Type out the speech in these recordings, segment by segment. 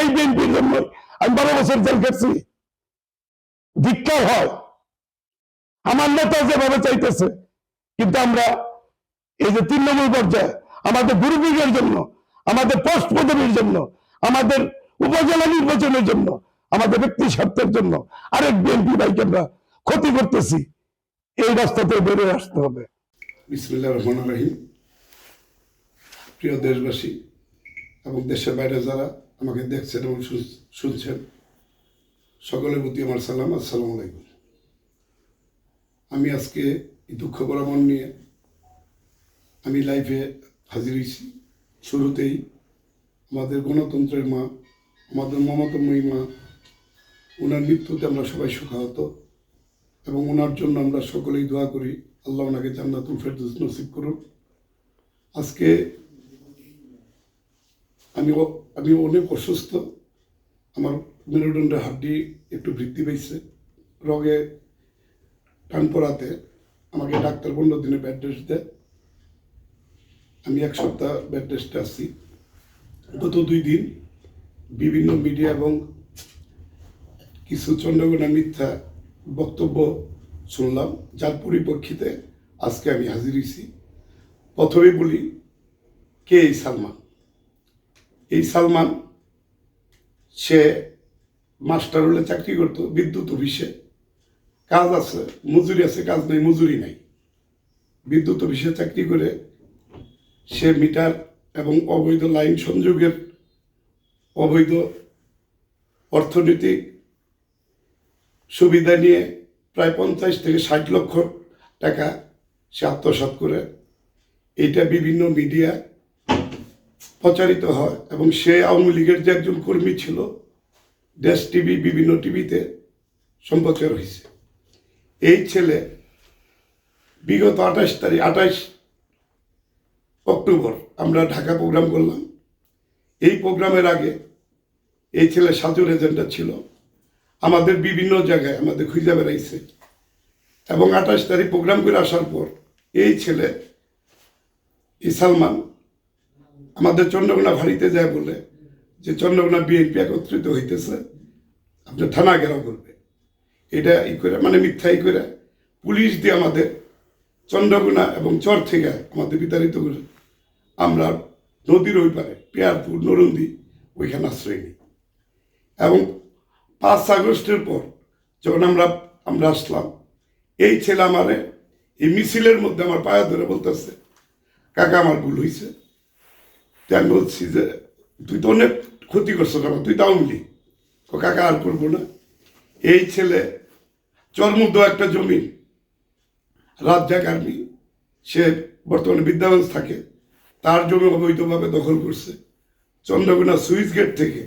এই বিএনপির জন্য আমি বারো বছর জেল কাটছি ধিক্কার হয়। আমার নেতা যেভাবে চাইতেছে, কিন্তু আমরা এই যে নম্বর পর্যায়ে, আমাদের জন্য, আমাদের পোস্ট পদবীর জন্য, আমাদের উপজেলা নির্বাচনের জন্য, আমাদের ব্যক্তি স্বার্থের জন্য আরেক বিএনপি ভাইকে আমরা ক্ষতি করতেছি। এই রাস্তাতে বেরোয় আসতে হবে। প্রিয় দেশবাসী এবং দেশের বাইরে যারা আমাকে দেখছেন এবং শুন- শুনছেন। সকলের প্রতি আমার সালাম, আসসালামু আলাইকুম। আমি আজকে দুঃখ পরামর্শ নিয়ে আমি লাইফে হাজির হয়েছি। শুরুতেই আমাদের গণতন্ত্রের মা, আমাদের মমতাময়ী মা ওনার মৃত্যুতে আমরা সবাই শোকাহত এবং ওনার জন্য আমরা সকলেই দোয়া করি, আল্লাহ ওনাকে জান্নাতুল ফেরদৌস নসিব করুন আজকে আমি আমি অনেক অসুস্থ। আমার মেরুদণ্ডের হাড্ডি একটু বৃদ্ধি পেয়েছে রগে টান পড়াতে আমাকে ডাক্তার পনেরো দিনে বেড রেস্ট দেয়। আমি এক সপ্তাহ বেড রেস্টে আছি। গত দুই দিন বিভিন্ন মিডিয়া এবং কিছু চন্দ্রগোনা মিথ্যা বক্তব্য শুনলাম। যার পরিপ্রেক্ষিতে আজকে আমি হাজির হয়েছি প্রথমে বলি, কে এই সালমান? এই সালমান, সে মাস্টার হলে চাকরি করতো, বিদ্যুৎ অফিসে। কাজ আছে, মজুরি আছে, কাজ নেই, মজুরি নাই। বিদ্যুৎ অফিসে চাকরি করে সে মিটার এবং অবৈধ লাইন সংযোগের অবৈধ অর্থনৈতিক সুবিধা নিয়ে প্রায় পঞ্চাশ থেকে ষাট লক্ষ টাকা সে আত্মসাৎ করে। এটা বিভিন্ন মিডিয়া প্রচারিত হয় এবং সে আওয়ামী লীগের যে একজন কর্মী ছিল, দেশ টিভি, বিভিন্ন টিভিতে সম্প্রচার হয়েছে। এই ছেলে বিগত আঠাশ তারিখ, আঠাশ অক্টোবর আমরা ঢাকা প্রোগ্রাম করলাম। এই প্রোগ্রামের আগে এই ছেলে সাজুর এজেন্ডা ছিল। আমাদের বিভিন্ন জায়গায় আমাদের খুঁজে বেড়াইছে। এবং আঠাশ তারিখ প্রোগ্রাম করে আসার পর এই ছেলে সালমান আমাদের চন্দ্রকোনা ভাড়িতে যায় বলে যে চন্দ্রকোনা বিএনপি একত্রিত হইতেছে আপনার থানা ঘেরাও করবে। এটা ই করে মানে মিথ্যা ই করে পুলিশ দিয়ে আমাদের চন্দ্রকোনা এবং চর থেকে আমাদের বিতাড়িত করে আমরা নদীর ওই পারে, পেয়ারপুর, নরন্দি, ওইখানে আশ্রয় নিই। এবং পাঁচ আগস্টের পর যখন আমরা আমরা আসলাম, এই ছেলে আমারে এই মিছিলের মধ্যে আমার পায়ে ধরে বলতেছে, কাকা, আমার ভুল হয়েছে তো আমি বলছি যে তুই তো অনেক ক্ষতি করছ আমার তুই তো আওয়ামী লীগ। ও কাকা আর করব না। এই ছেলে চরমুদ্দ একটা জমি। রাজ্জাক আর্মি। সে বর্তমানে বিদ্যাগঞ্জ থাকে। তার জমি অবৈধভাবে দখল করছে। চন্দ্রকোনা সুইচ গেট থেকে।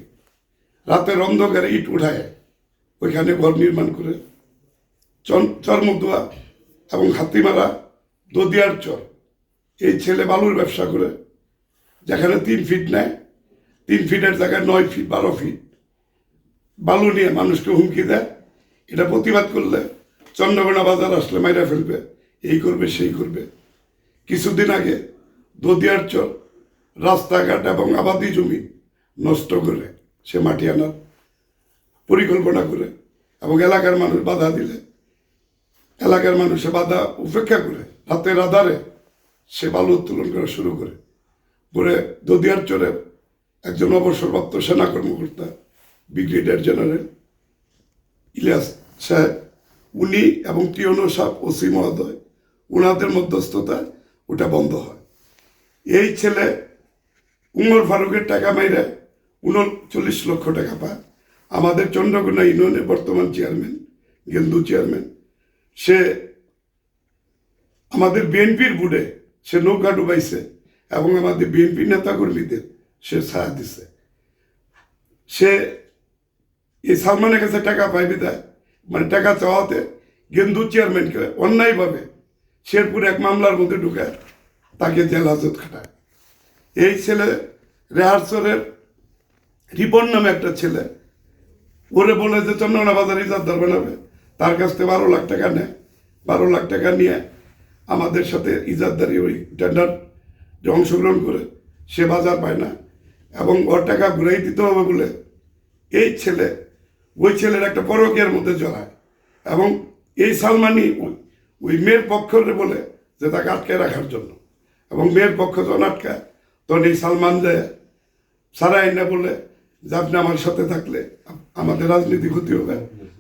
রাতের অন্ধকারে ইট উঠায়। ওইখানে ঘর নির্মাণ করে। চরমদুয়া এবং হাতিমারা দদিয়ার চর। এই ছেলে বালুর ব্যবসা করে। যেখানে তিন ফিট নেয় তিন ফিটের জায়গায় নয় ফিট বারো ফিট বালু নিয়ে মানুষকে হুমকি দেয়। এটা প্রতিবাদ করলে চন্দ্রকোনা বাজার আসলে মাইরা ফেলবে, এই করবে, সেই করবে। কিছুদিন আগে দদিয়ার চর রাস্তাঘাট এবং আবাদি জমি নষ্ট করে সে মাটি আনার পরিকল্পনা করে এবং এলাকার মানুষ বাধা দিলে। এলাকার মানুষে বাধা উপেক্ষা করে, রাতের আধারে সে বালু উত্তোলন করা শুরু করে। করে দদিয়ার চরের একজন অবসরপ্রাপ্ত সেনা কর্মকর্তা, ব্রিগেডিয়ার জেনারেল ইলিয়াস সাহেব, উনি এবং টিওনো সাহ ওসি মহোদয়, উনাদের মধ্যস্থতায় ওটা বন্ধ হয়। এই ছেলে উমর ফারুকের টাকা মাইরে উনচল্লিশ লক্ষ টাকা পায়। আমাদের চন্দ্রকোনা ইউনিয়নের বর্তমান চেয়ারম্যান, গেন্দু চেয়ারম্যান, সে আমাদের বিএনপির বুড়ে, সে নৌকা ডুবাইছে। এবং আমাদের বিএনপি নেতাকর্মীদের সে ছায়া দিছে। সে এই সালমানের কাছে টাকা পায় দেয় মানে টাকা চাওয়াতে গেন্দু চেয়ারম্যানকে অন্যায়ভাবে শেরপুর এক মামলার মধ্যে ঢুকায়, তাকে জেল হাজত খাটায়। এই ছেলে রেহার্সলের রিপন নামে একটা ছেলে, ওরে বলে যে চন্দ্রকোনা বাজার ইজারদার বানাবে, তার কাছ থেকে বারো লাখ টাকা নেয় বারো লাখ টাকা নিয়ে আমাদের সাথে ইজারদারি ওই টেন্ডার যে অংশগ্রহণ করে, সে বাজার পায় না। এবং ওর টাকা ঘুরাই দিতে হবে বলে এই ছেলে, ওই ছেলের একটা পরকীয়ার মধ্যে জড়ায়। এবং এই সালমানই ওই- মেয়ের পক্ষরে বলে যে তাকে আটকে রাখার জন্য। এবং মেয়ের পক্ষ যখন আটকায় তখন এই সালমান যায় সারা আইনা বলে যে আপনি আমার সাথে থাকলে আমাদের রাজনীতি ক্ষতি হবে।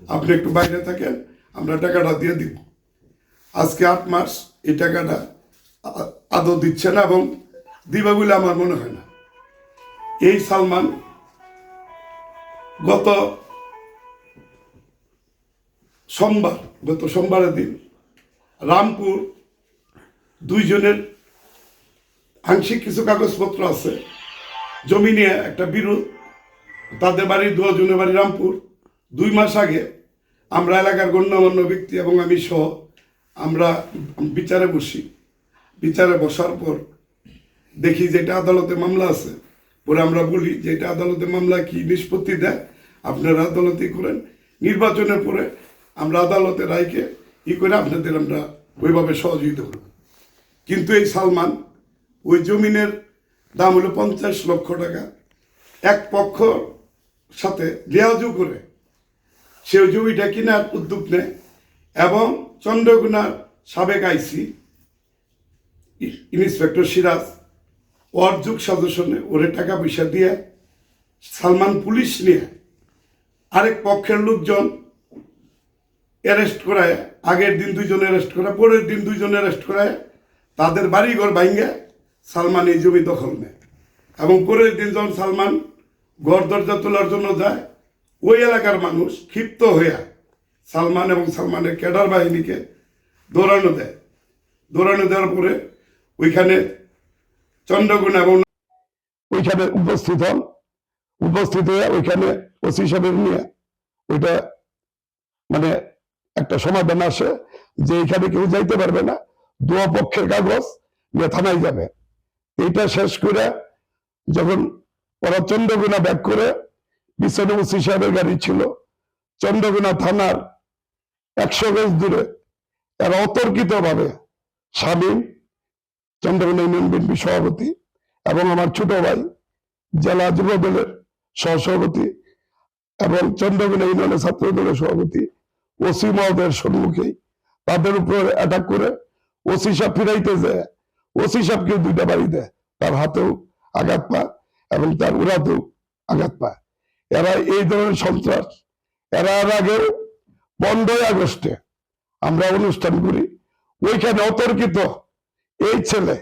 আপনি একটু বাইরে থাকেন, আমরা টাকাটা দিয়ে দিব। আজকে আট মাস এই টাকাটা আ- আদৌ দিচ্ছে না এবং দিবে বলে আমার মনে হয় না। এই সালমান গত সোমবার, গত সোমবারের দিন রামপুর দুইজনের আংশিক কিছু কাগজপত্র আছে। জমি নিয়ে একটা বিরোধ। তাদের বাড়ি দুজনের বাড়ি রামপুর। দুই মাস আগে আমরা এলাকার গণ্যমান্য ব্যক্তি এবং আমি সহ আমরা বিচারে বসি। বিচারে বসার পর দেখি যে এটা আদালতে মামলা আছে। পরে আমরা বলি যে এটা আদালতে মামলা কি নিষ্পত্তি দেয়? আপনারা আদালতে করেন। নির্বাচনের পরে আমরা আদালতে রায়কে ই করে আপনাদের আমরা ওইভাবে সহযোগিতা করব। কিন্তু এই সালমান, ওই জমিনের দাম হলো পঞ্চাশ লক্ষ টাকা। এক পক্ষ সাথে লেয়াজু করে সে জমিটা কেনার উদ্যোগ নেয় এবং চন্দ্রগুনার সাবেক আইসি ইন্সপেক্টর সিরাজ ওর যুগ সদস্যনে ওরে টাকা পয়সা দিয়ে সালমান পুলিশ নিয়ে আরেক পক্ষের লোকজন অ্যারেস্ট করায়, আগের দিন দুইজন অ্যারেস্ট করা পরের দিন দুইজন অ্যারেস্ট করায়, তাদের বাড়িঘর ভাঙ্গে সালমান এই জমি দখল নেয়। এবং পরের দিন যখন সালমান ঘর দরজা তোলার জন্য যায়, ওই এলাকার মানুষ ক্ষিপ্ত হইয়া সালমান এবং সালমানের ক্যাডার বাহিনীকে দৌড়ানো দেয়। দৌড়ানো দেওয়ার পরে ওইখানে চন্দ্রগুণ এবং ওইখানে উপস্থিত হন। উপস্থিত হয়ে ওইখানে ওসি সাহেবের নিয়ে ওইটা মানে একটা সমাধান আসে যে এখানে কেউ যাইতে পারবে না। দুয়া পক্ষের কাগজ নিয়ে থানায় যাবে। এইটা শেষ করে যখন ওরা চন্দ্রগুনা ব্যাক করে, পিছনে ওসি সাহেবের গাড়ি ছিল। চন্দ্রগুনা থানার একশো গজ দূরে এরা অতর্কিত ভাবে স্বামী চন্দ্রগুনা ইউনিয়ন বিএনপি সভাপতি এবং আমার ছোট ভাই জেলা যুব দলের সহসভাপতি এবং চন্দ্রগুনা ইউনিয়নের ছাত্র দলের সভাপতি ওসি মহোদয়ের সম্মুখে তাদের উপর অ্যাটাক করে ওসি সাহেব ফিরাইতে যায়। ওসি সাহেবকে দুইটা বাড়ি দেয়, তার হাতেও আঘাত পায় এবং তার উড়াতেও আঘাত পায়। এরা এই ধরনের সন্ত্রাস, এরা এর আগেও পনেরোই আগস্টে আমরা অনুষ্ঠান করি। ওইখানে অতর্কিত এই ছেলে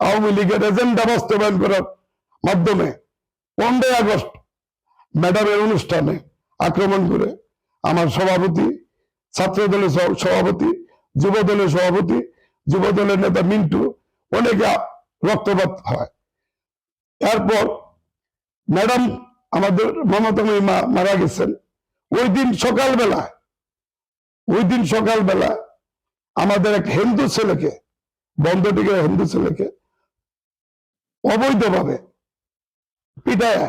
আওয়ামী লীগের এজেন্ডা বাস্তবায়ন করার মাধ্যমে পনেরোই আগস্ট ম্যাডামের অনুষ্ঠানে আক্রমণ করে আমার সভাপতি ছাত্র দলের সভাপতি যুব দলের সভাপতি যুব দলের নেতা মিন্টু অনেকে রক্তপাত হয়। এরপর ম্যাডাম আমাদের মমতাময়ী মা, মারা গেছেন। ওই দিন সকালবেলা ওই দিন সকালবেলা আমাদের এক হিন্দু ছেলেকে বন্ধটিকে হিন্দু ছেলেকে অবৈধভাবে পিটায়,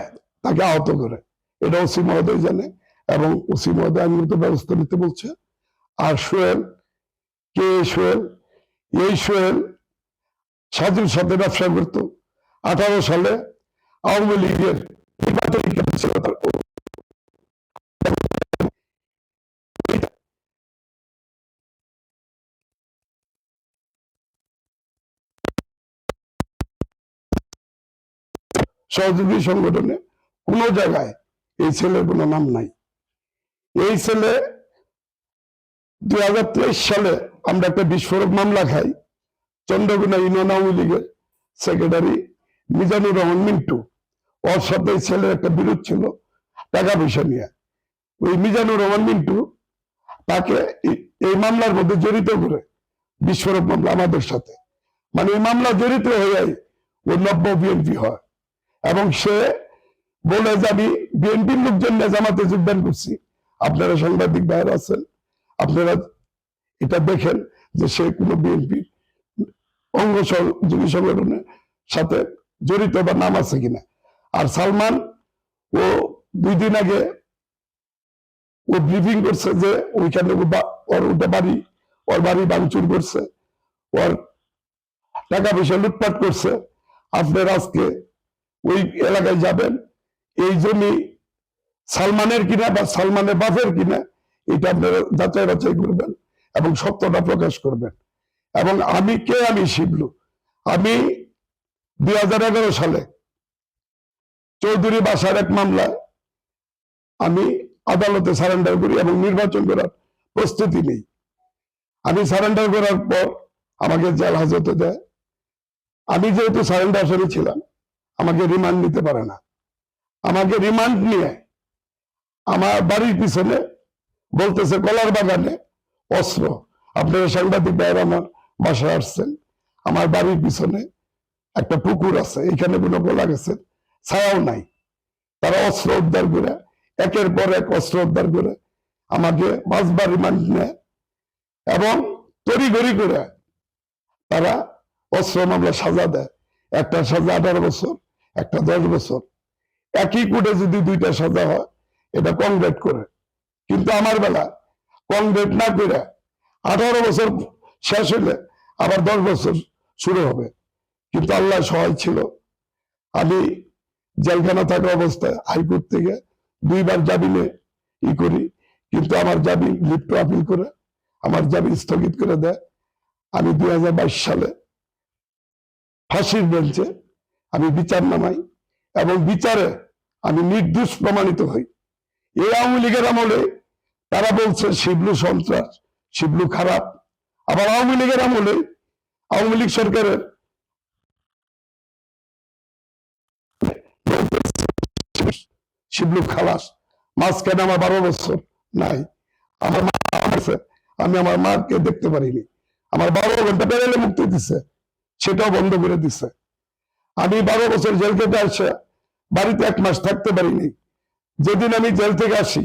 তাকে আহত করে। এটা ওসি মহোদয় জানে এবং ওসি মহোদয় আইনগত ব্যবস্থা নিতে বলছে। আর সোহেল, কে সোহেল? এই সোহেল সাধুর সাথে ব্যবসা করত। আঠারো সালে আওয়ামী লীগের নির্বাচনী ছিল তার সহযোগী সংগঠনে কোন জায়গায় এই ছেলের কোনো নাম নাই। এই ছেলে দুই হাজার তেইশ সালে আমরা একটা বিস্ফোরক মামলা খাই চন্দ্রগুনা ইউনিয়ন আওয়ামী লীগের সেক্রেটারি মিজানুর রহমান মিন্টু। ওর সাথে এই ছেলের একটা বিরোধ ছিল টাকা পয়সা নিয়ে। ওই মিজানুর রহমান মিন্টু তাকে এই- মামলার মধ্যে জড়িত করে বিস্ফোরক মামলা আমাদের সাথে। মানে এই মামলা জড়িত হয়ে ও নব্য বিএনপি হয়। এবং সে বলে যে আমি বিএনপির লোকজন নিয়ে জামাতে যোগদান করছি। আপনারা সাংবাদিক বাইরে আছেন, আপনারা এটা দেখেন যে সে কোনো বিএনপি অঙ্গ সহযোগী সংগঠনের সাথে জড়িত বা নাম আছে কিনা। আর সালমান, ও দুই দিন আগে ও ব্রিফিং করছে যে ওইখানে ওর ওটা বাড়ি, ওর বাড়ি ভাঙচুর করছে, ওর টাকা পয়সা লুটপাট করছে। আপনার আজকে ওই এলাকায় যাবেন। এই জমি সালমানের কিনা বা সালমানের বাপের কিনা, এটা আপনারা যাচাই বাছাই করবেন এবং সত্যটা প্রকাশ করবেন। এবং আমি কে? আমি শিবলু। আমি দুই সালে চৌধুরী বাসার এক মামলায় আমি আদালতে সারেন্ডার করি এবং নির্বাচন করার প্রস্তুতি নেই। আমি সারেন্ডার করার পর আমাকে জেল হাজতে দেয়। আমি যেহেতু সারেন্ডার আসামি ছিলাম আমাকে রিমান্ড নিতে পারে না। আমাকে রিমান্ড নিয়ে আমার বাড়ির পিছনে বলতেছে, কলার বাগানে অস্ত্র। আপনারা সাংবাদিক ভাইয়ের আমার বাসায় আসছেন। আমার বাড়ির পিছনে একটা পুকুর আছে, এখানে কোনো গোলা গেছে ছায়াও নাই। তারা অস্ত্র উদ্ধার করে, একের পর এক অস্ত্র উদ্ধার করে আমাকে পাঁচবার রিমান্ড নেয় এবং তড়িঘড়ি করে তারা অস্ত্র মামলা সাজা দেয়। একটা সাজা আঠারো বছর একটা দশ বছর। একই কোর্টে যদি দুইটা সাজা হয়, এটা কংগ্রেট করে। কিন্তু আমার বেলা কংগ্রেট না করে আঠারো বছর শেষ হলে আবার দশ বছর শুরু হবে। কিন্তু আল্লাহ সহায় ছিল। আমি জেলখানা থাকা অবস্থায় হাইকোর্ট থেকে দুইবার জামিনে ই করি। কিন্তু আমার জামিন লিপ্ট আপিল করে, আমার জামিন স্থগিত করে দেয়। আমি দুই হাজার বাইশ সালে ফাঁসির বেঞ্চে আমি বিচার নামাই এবং বিচারে আমি নির্দোষ প্রমাণিত হই। এই আওয়ামী লীগের আমলে তারা বলছে, শিবলু সন্ত্রাস, শিবলু খারাপ। আবার আওয়ামী লীগের আমলে আওয়ামী লীগ সরকারের শিবলু খালাস, মাঝখানে আমার বারো বছর নাই। আমার মা আছে, আমি আমার মাকে দেখতে পারিনি। আমার বারো ঘণ্টা পেরেলে মুক্তি দিছে, সেটাও বন্ধ করে দিছে। আমি বারো বছর জেল থেকে আসে, বাড়িতে এক মাস থাকতে পারিনি। যেদিন আমি জেল থেকে আসি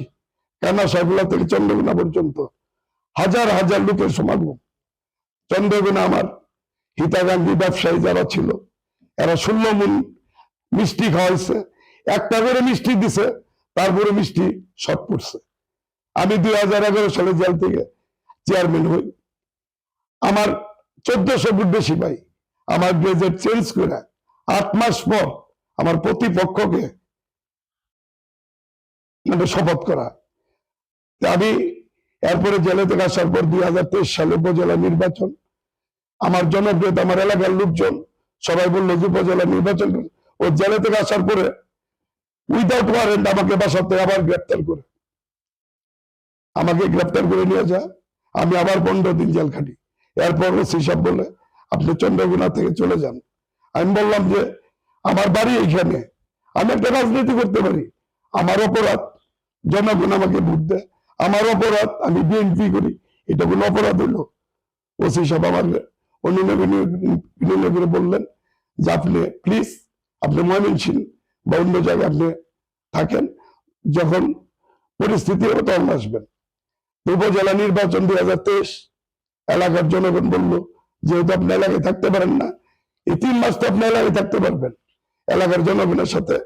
কান্না সাহেবুল্লাহ থেকে চন্দ্রগুনা পর্যন্ত হাজার হাজার লোকের সমাগম। চন্দ্রগুনা আমার হিতাকাঙ্ক্ষী ব্যবসায়ী যারা ছিল, এরা শূন্য মূল মিষ্টি খাওয়াইছে। একটা করে মিষ্টি দিছে, তারপরে মিষ্টি শর্ট পড়ছে আমি দুই হাজার এগারো সালে জেল থেকে চেয়ারম্যান হই। আমার চোদ্দশো ফুট বেশি পাই। আমার গ্রেজেট চেঞ্জ করে আট মাস পর আমার প্রতিপক্ষকে মানে শপথ করা। আমি এরপরে জেলে থেকে আসার পর দুই হাজার তেইশ সালে উপজেলা নির্বাচন, আমার জনপ্রিয়তা, আমার এলাকার লোকজন সবাই বলল যে উপজেলা নির্বাচন। ও জেলে থেকে আসার পরে উইদাউট ওয়ারেন্ট আমাকে বাসার থেকে আবার গ্রেপ্তার করে। আমাকে গ্রেপ্তার করে নিয়ে যায় আমি আবার পনেরো দিন জেল খাটি। এরপর ওসি সাহেব বলে, আপনি চন্দ্রগুনা থেকে চলে যান। আমি বললাম যে, আমার বাড়ি এইখানে। আমি একটা রাজনীতি করতে পারি। আমার অপরাধ, জনগণ আমাকে ভোট দেয়। আমার অপরাধ, আমি বিএনপি করি। এটা কোনো অপরাধ হইল ওসি সাহেব আমার অনুনয় করে বললেন যে, আপনি প্লিজ আপনি ময়মনসিং বা অন্য জায়গায় আপনি থাকেন। যখন পরিস্থিতি হবে তখন আসবেন। উপজেলা নির্বাচন দুই হাজার তেইশ, এলাকার জনগণ বলল, যেহেতু আপনি এলাকায় থাকতে পারেন না এই তিন মাস তো আপনি এলাকায় থাকতে পারবেন। এলাকার জনগণের সাথে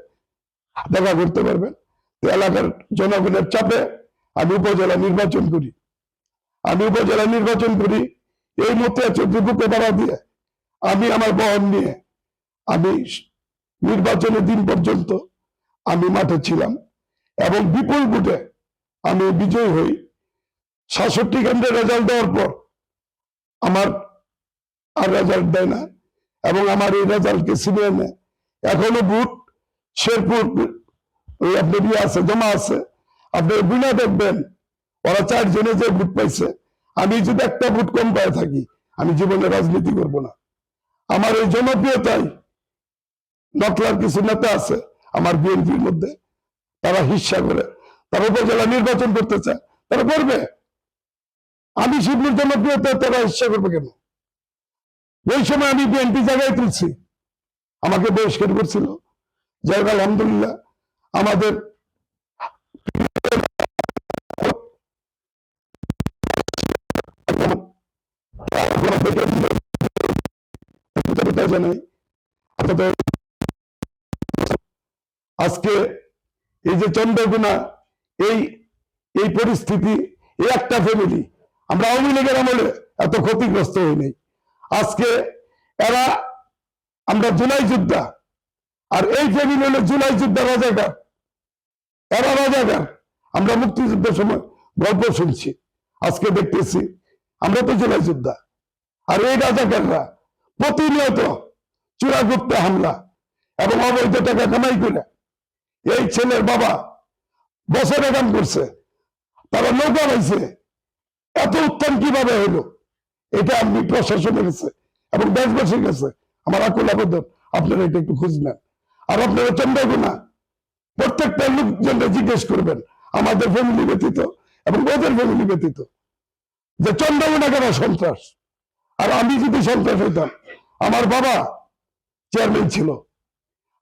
দেখা করতে পারবেন। তো এলাকার জনগণের চাপে আমি উপজেলা নির্বাচন করি। আমি উপজেলা নির্বাচন করি, এই মতে চোদ্দপুকে বাড়া দিয়ে আমি আমার বহন নিয়ে আমি নির্বাচনের দিন পর্যন্ত আমি মাঠে ছিলাম এবং বিপুল ভোটে আমি বিজয়ী হই। সাতষট্টি কেন্দ্রে রেজাল্ট দেওয়ার পর আমার আর রেজাল্ট দেয় না। এবং আমার এই রেজাল্টকে ছিনিয়ে নেয় এখনও বুট শেরপুর আপনার ইয়ে আছে, জমা আছে। আপনি গুণা দেখবেন, ওরা চারজনে যে ভোট পাইছে, আমি যদি একটা ভোট কম পায় থাকি, আমি জীবনে রাজনীতি করব না। আমার এই জনপ্রিয়তাই নকলার কিছু নেতা আছে, আমার বিএনপির মধ্যে, তারা হিস্সা করে। তারা উপজেলা নির্বাচন করতে চায়, তারা করবে। আমি শিবনুর জনপ্রিয়তা তারা হিস্সা করবে কেন? ওই সময় আমি বিএনপি জায়গায় তুলছি। আমাকে বহিষ্কার করছিল। যাই আলহামদুলিল্লাহ, আমাদের আজকে এই যে চন্দ্রগুনা এই এই পরিস্থিতি, এই একটা ফ্যামিলি আমরা আওয়ামী লীগের আমলে এত ক্ষতিগ্রস্ত হই নাই। আজকে এরা, আমরা জুলাই যোদ্ধা। আর এই ফ্যামিলি হলো জুলাই যোদ্ধা রাজাকার, এরা রাজাকার। আমরা মুক্তিযুদ্ধের সময় গল্প শুনছি, আজকে দেখতেছি। আমরা তো জুলাই যোদ্ধা। আর এই রাজাকাররা প্রতিনিয়ত চূড়াগুপ্তে হামলা এবং অবৈধ টাকা কামাই করে এই ছেলের বাবা বছরে কাম করছে, তারা নৌকা পাইছে। এত উত্থান কীভাবে হলো? এটা আমি প্রশাসনের কাছে এবং দেশবাসীর কাছে আমার আকুল আবেদন, আপনারা এটা একটু খুঁজ নেন। আর আপনারা চন্দ্রগুনা প্রত্যেকটা লোকজনকে জিজ্ঞেস করবেন, আমাদের ফ্যামিলি ব্যতীত এবং ওদের ফ্যামিলি ব্যতীত, যে চন্দ্রগুনা কেন সন্ত্রাস? আর আমি যদি সন্ত্রাস হইতাম, আমার বাবা চেয়ারম্যান ছিল।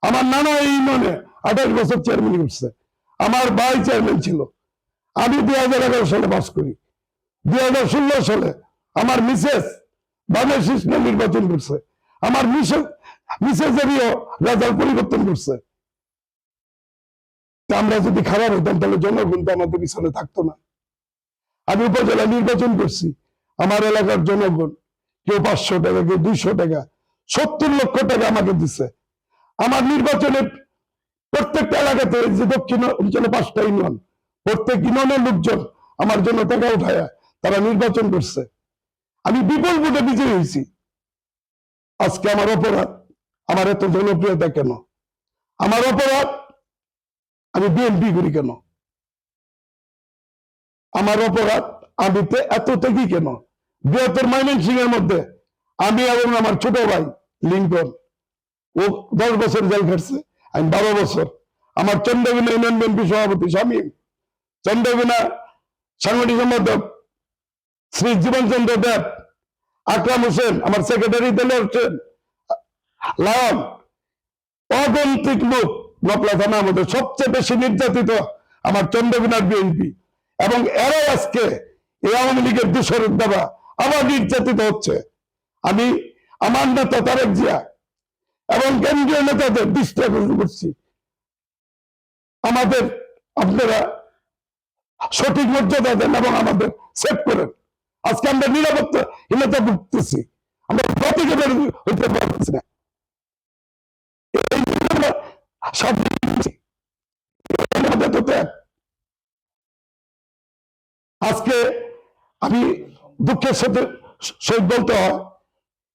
আমার নানা এই ইউনিয়নে আঠাশ বছর চেয়ারম্যান করছে। আমার ভাই চেয়ারম্যান ছিল। আমি দুই হাজার এগারো সালে বাস করি। দুই হাজার ষোলো সালে আমার মিসেস বামের শিষ্ণ নির্বাচন করছে। আমার মিসেস মিসেসেরও রেজাল্ট পরিবর্তন করছে। আমরা যদি খারাপ হইতাম তাহলে জনগণ তো আমাদের পিছনে থাকতো না। আমি উপজেলা নির্বাচন করছি। আমার এলাকার জনগণ কেউ পাঁচশো টাকা, কেউ দুইশো টাকা, সত্তর লক্ষ টাকা আমাকে দিছে। আমার নির্বাচনের প্রত্যেকটা এলাকাতে যে দক্ষিণ অঞ্চলে পাঁচটা ইউনিয়ন, প্রত্যেক ইউনিয়নের লোকজন আমার জন্য টাকা উঠায় তারা নির্বাচন করছে। আমি বিপুল ভোটে বিজয়ী হয়েছি। আজকে আমার অপরাধ, আমার এত জনপ্রিয়তা কেন? আমার অপরাধ, আমি বিএনপি করি কেন? আমার অপরাধ, আমি এত থেকে কেন? বৃহত্তর সিং এর মধ্যে আমি এবং আমার ছোট ভাই লিঙ্কন, ও দশ বছর জেল খাটছে, আমি বারো বছর। আমার চন্দ্রগুনা ইউনিয়ন বিএনপি সভাপতি শামীম, চন্দ্রগুনা সাংগঠনিক সম্পাদক শ্রী জীবনচন্দ্র দেব, আকরাম হোসেন, আমার সেক্রেটারি দেলোয়ার হোসেন লায়ন, অগন্তিক লোক নকলা থানার মধ্যে সবচেয়ে বেশি নির্যাতিত আমার চন্দ্রগুনার বিএনপি এবং এরাই আজকে এই আওয়ামী লীগের দূষণের দ্বারা আবার নির্যাতিত হচ্ছে। আমি আমার নেতা তারেক জিয়া এবং কেন্দ্রীয় নেতাদের দৃষ্টি করছি। আমাদের আপনারা সঠিক মর্যাদা দেন এবং আমাদের সেভ করেন। আজকে আমরা নিরাপত্তা হীনতা ভুগতেছি আমরা প্রতিকে বের হইতে পারতেছি না। আজকে আমি দুঃখের সাথে সহিত বলতে হয়,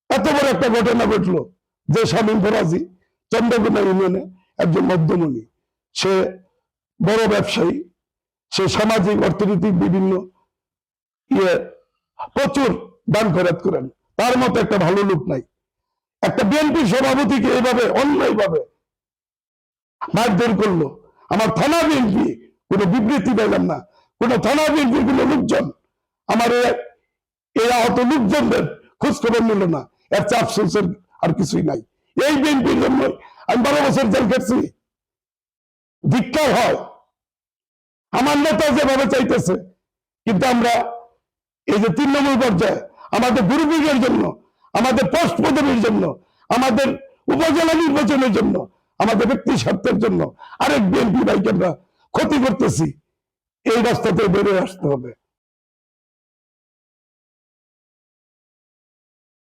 এত বড় একটা ঘটনা ঘটলো যে শামীম ফরাজি চন্দ্রকোনা ইউনিয়নে একজন মধ্যমণি, সে বড় ব্যবসায়ী, সে সামাজিক, অর্থনৈতিক বিভিন্ন ইয়ে প্রচুর দান খরচ করেন তার মতো একটা ভালো লোক নাই। একটা বিএনপি সভাপতিকে এইভাবে অন্যায় ভাবে মারধর করল। আমার থানা বিএনপি কোনো বিবৃতি পেলাম না। কোনো থানা বিএনপির কোনো লোকজন আমার এই- আহত লোকজনদের খোঁজ খবর নিল না। এর চাপ আফসোসের আর কিছুই নাই। এই বিএনপির জন্য আমি বারো বছর জেল কাটছি ধিক্কার হয়। আমার নেতা যেভাবে চাইতেছে, কিন্তু আমরা এই যে তিন নম্বর পর্যায়ে, আমাদের গ্রুপিংয়ের জন্য, আমাদের পোস্ট পদবীর জন্য, আমাদের উপজেলা নির্বাচনের জন্য, আমাদের ব্যক্তি স্বার্থের জন্য, আরেক বিএনপি ভাইকে আমরা ক্ষতি করতেছি। এই রাস্তাতে বেরিয়ে আসতে হবে।